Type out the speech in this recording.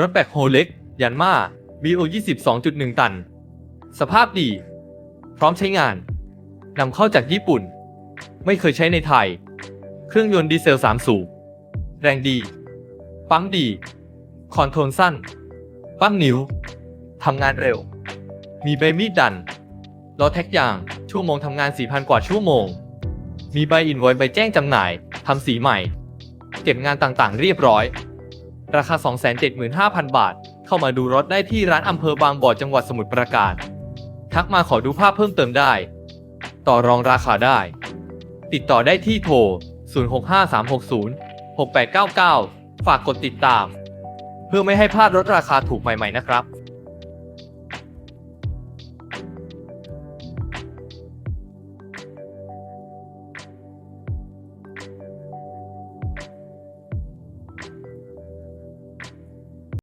รถแบคโฮเล็ก ยันมา BO 20 2.1 ตัน สภาพดี พร้อมใช้งานนำเข้าจากญี่ปุ่น ไม่เคยใช้ในไทย เครื่องยนต์ดีเซล 3 สูบ แรงดี ปั๊มดี คอนโทรลสั้น ปั้มนิ้วทำงานเร็ว มีใบมีดดันล้อแท็กยาง ชั่วโมงทำงาน 4,000 กว่าชั่วโมง มีใบอินไวยใบแจ้งจำหน่ายทำสีใหม่ เก็บงานต่างๆ เรียบร้อย ราคา 275,000 บาท เข้ามาดูรถได้ที่ร้านอำเภอบางบ่อจังหวัดสมุทรปราการ ทักมาขอดูภาพเพิ่มเติมได้ ต่อรองราคาได้ ติดต่อได้ที่โทร 065360 6899 ฝากกดติดตาม เพื่อไม่ให้พลาดรถราคาถูกใหม่ๆนะครับ